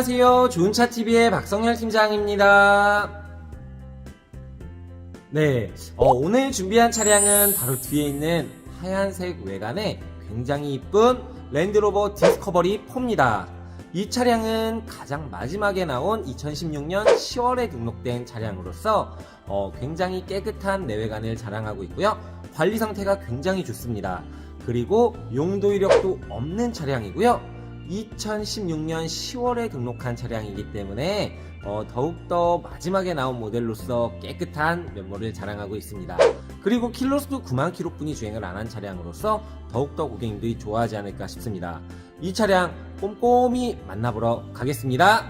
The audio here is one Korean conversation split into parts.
안녕하세요. 좋은차TV의 박성열 팀장입니다. 네, 어, 오늘 준비한 차량은 바로 뒤에 있는 하얀색 외관에 굉장히 이쁜 랜드로버 디스커버리 4입니다. 이 차량은 가장 마지막에 나온 2016년 10월에 등록된 차량으로서 어, 굉장히 깨끗한 내외관을 자랑하고 있고요. 관리 상태가 굉장히 좋습니다. 그리고 용도 이력도 없는 차량이고요. 2016년 10월에 등록한 차량이기 때문에 어, 더욱더 마지막에 나온 모델로서 깨끗한 면모를 자랑하고 있습니다. 그리고 킬로수도 9만 킬로뿐이 주행을 안 한 차량으로서 더욱더 고객님들이 좋아하지 않을까 싶습니다. 이 차량 꼼꼼히 만나보러 가겠습니다.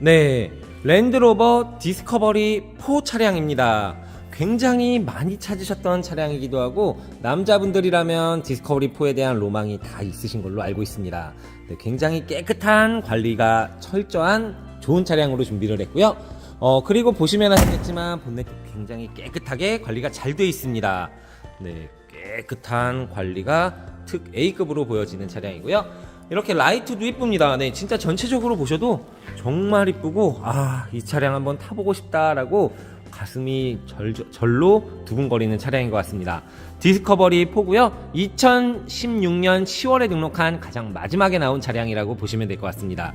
네, 랜드로버 디스커버리 4 차량입니다. 굉장히 많이 찾으셨던 차량이기도 하고 남자분들이라면 디스커버리 4에 대한 로망이 다 있으신 걸로 알고 있습니다. 네, 굉장히 깨끗한 관리가 철저한 좋은 차량으로 준비를 했고요. 어, 그리고 보시면 아시겠지만 본넷도 굉장히 깨끗하게 관리가 잘 되어 있습니다. 네, 깨끗한 관리가 특 A급으로 보여지는 차량이고요. 이렇게 라이트도 이쁩니다. 네, 진짜 전체적으로 보셔도 정말 이쁘고 아, 이 차량 한번 타보고 싶다라고 가슴이 절, 절로 두근거리는 차량인 것 같습니다. 디스커버리 4고요. 2016년 10월에 등록한 가장 마지막에 나온 차량이라고 보시면 될 것 같습니다.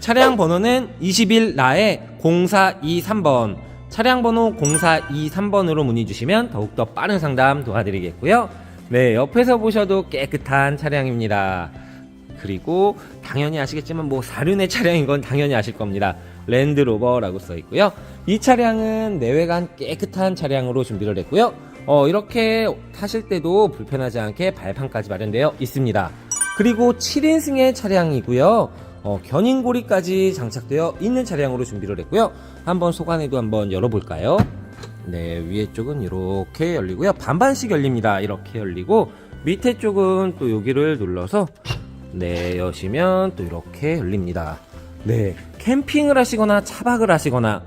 차량 번호는 20일 나에 0423번 차량 번호 0423번으로 문의 주시면 더욱더 빠른 상담 도와드리겠고요. 네, 옆에서 보셔도 깨끗한 차량입니다. 그리고 당연히 아시겠지만 뭐 사륜의 차량인 건 당연히 아실 겁니다. 랜드로버라고 써 있고요. 이 차량은 내외관 깨끗한 차량으로 준비를 했고요. 어, 이렇게 타실 때도 불편하지 않게 발판까지 마련되어 있습니다. 그리고 7인승의 차량이고요. 어, 견인고리까지 장착되어 있는 차량으로 준비를 했고요. 한번 소관에도 한번 열어볼까요? 네, 위에 쪽은 이렇게 열리고요. 반반씩 열립니다. 이렇게 열리고 밑에 쪽은 또 여기를 눌러서 네, 여시면 또 이렇게 열립니다. 네, 캠핑을 하시거나 차박을 하시거나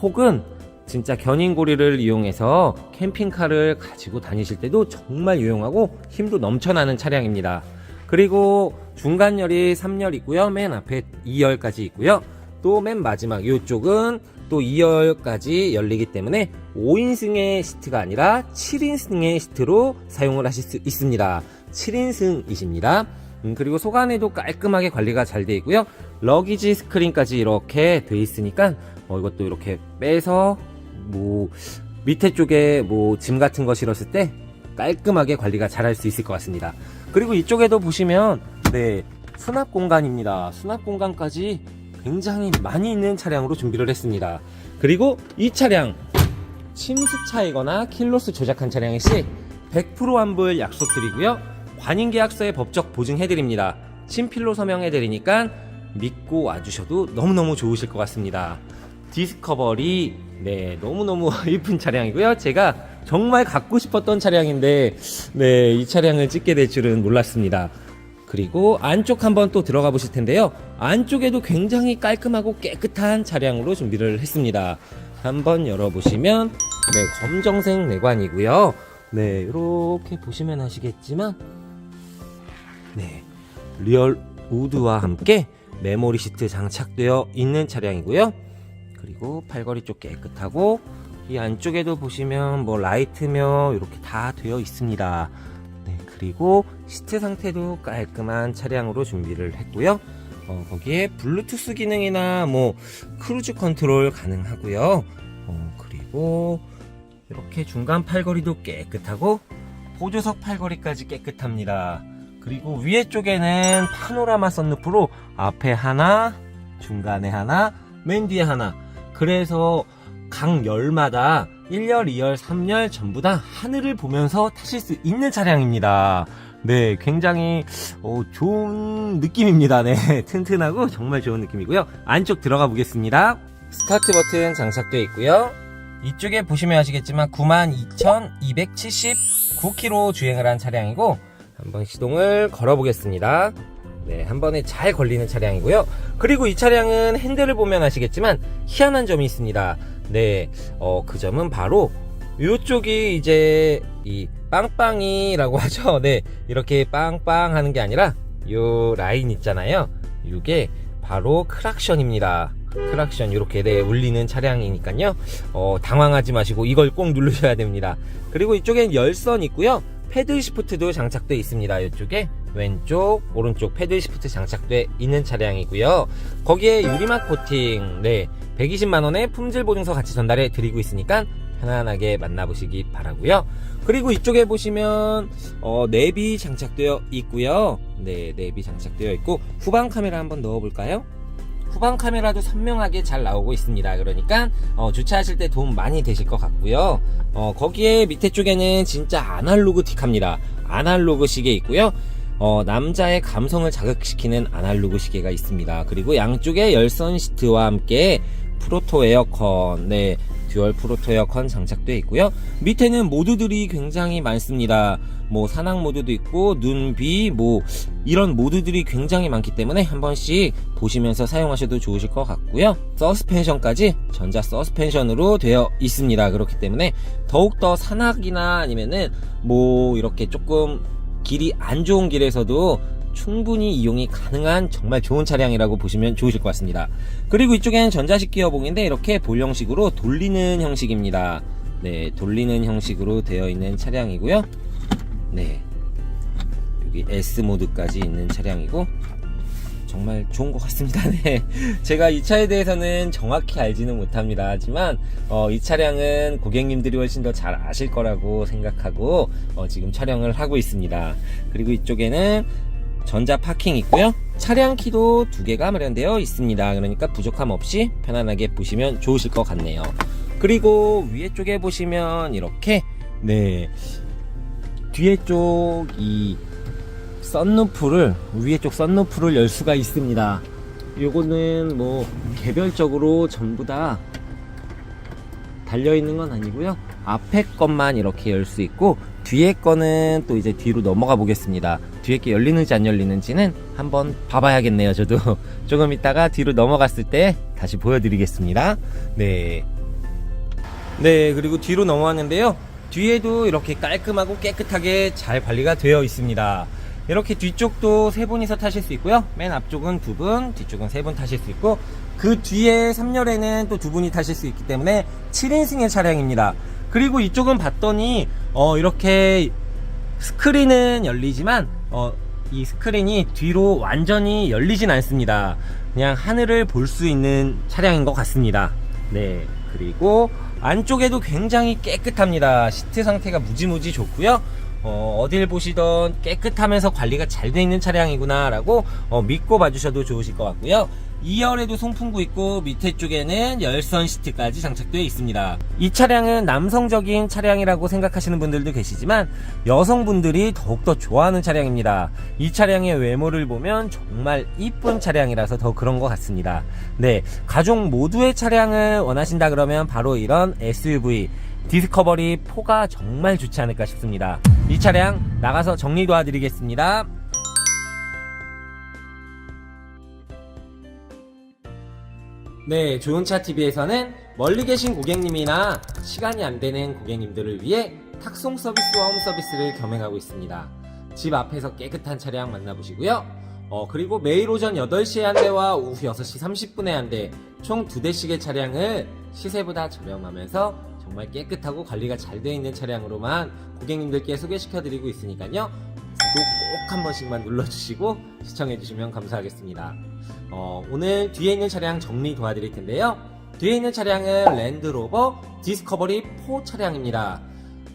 혹은 진짜 견인고리를 이용해서 캠핑카를 가지고 다니실 때도 정말 유용하고 힘도 넘쳐나는 차량입니다. 그리고 중간열이 3열 있고요. 맨 앞에 2열까지 있고요. 또 맨 마지막 이쪽은 또 2열까지 열리기 때문에 5인승의 시트가 아니라 7인승의 시트로 사용을 하실 수 있습니다. 7인승이십니다. 음, 그리고 속 안에도 깔끔하게 관리가 잘 되어 있고요. 러기지 스크린까지 이렇게 돼 있으니까 어, 이것도 이렇게 빼서 뭐 밑에 쪽에 뭐 짐 같은 거 실었을 때 깔끔하게 관리가 잘 할 수 있을 것 같습니다. 그리고 이쪽에도 보시면 네 수납 공간입니다. 수납 공간까지 굉장히 많이 있는 차량으로 준비를 했습니다. 그리고 이 차량 침수차이거나 킬로수 조작한 차량의 시100% 환불 약속드리고요. 관인 계약서에 법적 보증해드립니다. 친필로 서명해드리니까 믿고 와주셔도 너무너무 좋으실 것 같습니다. 디스커버리 네 너무너무 이쁜 차량이고요. 제가 정말 갖고 싶었던 차량인데 네이 차량을 찍게 될 줄은 몰랐습니다. 그리고 안쪽 한번 또 들어가 보실 텐데요. 안쪽에도 굉장히 깔끔하고 깨끗한 차량으로 준비를 했습니다. 한번 열어보시면 네 검정색 내관이고요. 네 이렇게 보시면 아시겠지만 네 리얼 우드와 함께 메모리 시트 장착되어 있는 차량이고요. 그리고 팔걸이 쪽 깨끗하고 이 안쪽에도 보시면 뭐 라이트며 이렇게 다 되어 있습니다. 네, 그리고 시트 상태도 깔끔한 차량으로 준비를 했고요. 어, 거기에 블루투스 기능이나 뭐 크루즈 컨트롤 가능하고요. 어, 그리고 이렇게 중간 팔걸이도 깨끗하고 보조석 팔걸이까지 깨끗합니다. 그리고 위에 쪽에는 파노라마 썬루프로 앞에 하나, 중간에 하나, 맨 뒤에 하나. 그래서 각 열마다 1열, 2열, 3열 전부 다 하늘을 보면서 타실 수 있는 차량입니다. 네, 굉장히 어, 좋은 느낌입니다. 네, 튼튼하고 정말 좋은 느낌이고요. 안쪽 들어가 보겠습니다. 스타트 버튼 장착되어 있고요. 이쪽에 보시면 아시겠지만 92,279km 주행을 한 차량이고 한번 시동을 걸어 보겠습니다. 네, 한 번에 잘 걸리는 차량이고요. 그리고 이 차량은 핸들을 보면 아시겠지만 희한한 점이 있습니다. 네, 어, 그 점은 바로 이쪽이 이제 이 빵빵이라고 하죠. 네, 이렇게 빵빵 하는 게 아니라 요 라인 있잖아요. 이게 바로 크락션입니다. 크락션 이렇게 네, 울리는 차량이니까요. 어, 당황하지 마시고 이걸 꼭 누르셔야 됩니다. 그리고 이쪽엔 열선 있고요. 패들 시프트도 장착돼 있습니다. 이쪽에 왼쪽, 오른쪽 패들 시프트 장착돼 있는 차량이고요. 거기에 유리막 코팅, 네, 120만 원의 품질 보증서 같이 전달해 드리고 있으니까 편안하게 만나보시기 바라고요. 그리고 이쪽에 보시면 어, 내비 장착되어 있고요. 네, 내비 장착되어 있고 후방 카메라 한번 넣어볼까요? 후방 카메라도 선명하게 잘 나오고 있습니다. 그러니까 어, 주차하실 때 도움 많이 되실 것 같고요. 어, 거기에 밑에 쪽에는 진짜 아날로그틱합니다. 아날로그 시계 있고요. 어, 남자의 감성을 자극시키는 아날로그 시계가 있습니다. 그리고 양쪽에 열선 시트와 함께 프로토 에어컨, 네, 듀얼 프로토 에어컨 장착되어 있고요. 밑에는 모드들이 굉장히 많습니다. 뭐 산악 모드도 있고 눈, 비, 뭐 이런 모드들이 굉장히 많기 때문에 한 번씩 보시면서 사용하셔도 좋으실 것 같고요. 서스펜션까지 전자 서스펜션으로 되어 있습니다. 그렇기 때문에 더욱더 산악이나 아니면은 뭐 이렇게 조금 길이 안 좋은 길에서도 충분히 이용이 가능한 정말 좋은 차량이라고 보시면 좋으실 것 같습니다. 그리고 이쪽에는 전자식 기어봉인데 이렇게 볼 형식으로 돌리는 형식입니다. 네, 돌리는 형식으로 되어 있는 차량이고요. 네. 여기 S 모드까지 있는 차량이고 정말 좋은 것 같습니다. 네. 제가 이 차에 대해서는 정확히 알지는 못합니다. 하지만 어, 이 차량은 고객님들이 훨씬 더 잘 아실 거라고 생각하고 어, 지금 촬영을 하고 있습니다. 그리고 이쪽에는 전자 파킹 있고요. 차량 키도 두 개가 마련되어 있습니다. 그러니까 부족함 없이 편안하게 보시면 좋으실 것 같네요. 그리고 위에 쪽에 보시면 이렇게 네 뒤에 쪽 이 썬루프를 위에 쪽 썬루프를 열 수가 있습니다. 요거는 뭐 개별적으로 전부 다 달려 있는 건 아니고요. 앞에 것만 이렇게 열 수 있고 뒤에 거는 또 이제 뒤로 넘어가 보겠습니다. 뒤에 게 열리는지 안 열리는지는 한번 봐봐야겠네요. 저도 조금 있다가 뒤로 넘어갔을 때 다시 보여드리겠습니다. 네. 네, 그리고 뒤로 넘어왔는데요. 뒤에도 이렇게 깔끔하고 깨끗하게 잘 관리가 되어 있습니다. 이렇게 뒤쪽도 세 분이서 타실 수 있고요. 맨 앞쪽은 두 분, 뒤쪽은 세 분 타실 수 있고, 그 뒤에 3열에는 또 두 분이 타실 수 있기 때문에 7인승의 차량입니다. 그리고 이쪽은 봤더니, 어, 이렇게 스크린은 열리지만, 어, 이 스크린이 뒤로 완전히 열리진 않습니다. 그냥 하늘을 볼 수 있는 차량인 것 같습니다. 네. 그리고 안쪽에도 굉장히 깨끗합니다. 시트 상태가 무지무지 좋고요. 어, 어딜 보시던 깨끗하면서 관리가 잘 돼 있는 차량이구나 라고 어, 믿고 봐주셔도 좋으실 것 같고요. 2열에도 송풍구 있고 밑에 쪽에는 열선 시트까지 장착되어 있습니다. 이 차량은 남성적인 차량이라고 생각하시는 분들도 계시지만 여성분들이 더욱더 좋아하는 차량입니다. 이 차량의 외모를 보면 정말 이쁜 차량이라서 더 그런 것 같습니다. 네, 가족 모두의 차량을 원하신다 그러면 바로 이런 SUV 디스커버리 4가 정말 좋지 않을까 싶습니다. 이 차량 나가서 정리 도와드리겠습니다. 네, 좋은차 TV에서는 멀리 계신 고객님이나 시간이 안 되는 고객님들을 위해 탁송 서비스와 홈 서비스를 겸행하고 있습니다. 집 앞에서 깨끗한 차량 만나보시고요. 어, 그리고 매일 오전 8시에 한 대와 오후 6시 30분에 한 대, 총 2대씩의 차량을 시세보다 저렴하면서 정말 깨끗하고 관리가 잘 되어 있는 차량으로만 고객님들께 소개시켜 드리고 있으니까요. 구독 꼭 한 번씩만 눌러주시고 시청해 주시면 감사하겠습니다. 어, 오늘 뒤에 있는 차량 정리 도와드릴 텐데요. 뒤에 있는 차량은 랜드로버 디스커버리 4 차량입니다.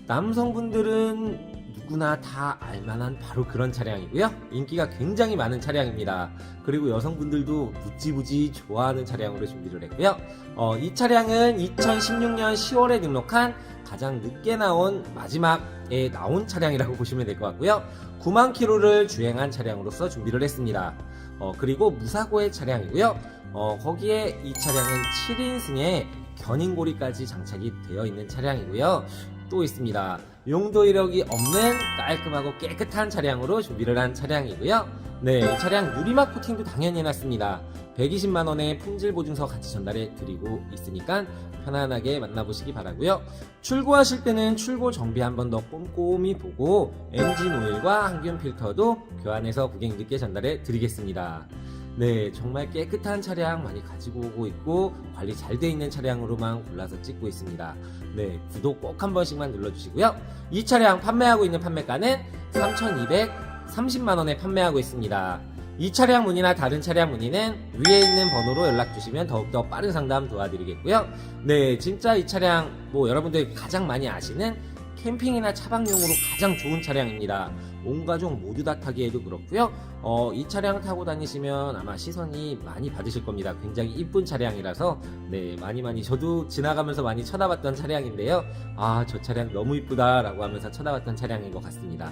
남성분들은 누구나 다 알만한 바로 그런 차량이고요. 인기가 굉장히 많은 차량입니다. 그리고 여성분들도 무지무지 좋아하는 차량으로 준비를 했고요. 어, 이 차량은 2016년 10월에 등록한 가장 늦게 나온 마지막에 나온 차량이라고 보시면 될 것 같고요. 9만 킬로를 주행한 차량으로서 준비를 했습니다. 어, 그리고 무사고의 차량이고요. 어, 거기에 이 차량은 7인승에 견인고리까지 장착이 되어 있는 차량이고요. 또 있습니다. 용도 이력이 없는 깔끔하고 깨끗한 차량으로 준비를 한 차량이고요. 네, 이 차량 유리막 코팅도 당연히 해놨습니다. 120만 원의 품질 보증서 같이 전달해 드리고 있으니까 편안하게 만나보시기 바라고요. 출고하실 때는 출고 정비 한 번 더 꼼꼼히 보고 엔진 오일과 항균 필터도 교환해서 고객님들께 전달해 드리겠습니다. 네, 정말 깨끗한 차량 많이 가지고 오고 있고 관리 잘 돼 있는 차량으로만 골라서 찍고 있습니다. 네, 구독 꼭 한 번씩만 눌러주시고요. 이 차량 판매하고 있는 판매가는 3,230만 원에 판매하고 있습니다. 이 차량 문의나 다른 차량 문의는 위에 있는 번호로 연락 주시면 더욱더 빠른 상담 도와드리겠고요. 네, 진짜 이 차량 뭐 여러분들이 가장 많이 아시는 캠핑이나 차박용으로 가장 좋은 차량입니다. 온 가족 모두 다 타기에도 그렇고요. 어, 이 차량 타고 다니시면 아마 시선이 많이 받으실 겁니다. 굉장히 이쁜 차량이라서 네, 많이 많이 저도 지나가면서 많이 쳐다봤던 차량인데요. 아, 저 차량 너무 이쁘다라고 하면서 쳐다봤던 차량인 것 같습니다.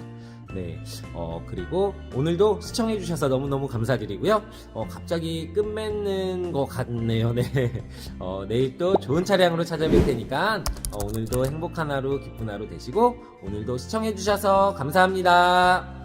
네, 어, 그리고 오늘도 시청해주셔서 너무너무 감사드리고요. 어, 갑자기 끝맺는 것 같네요. 네. 어, 내일 또 좋은 차량으로 찾아뵐 테니까 어, 오늘도 행복한 하루, 기쁜 하루 되시고 오늘도 시청해주셔서 감사합니다.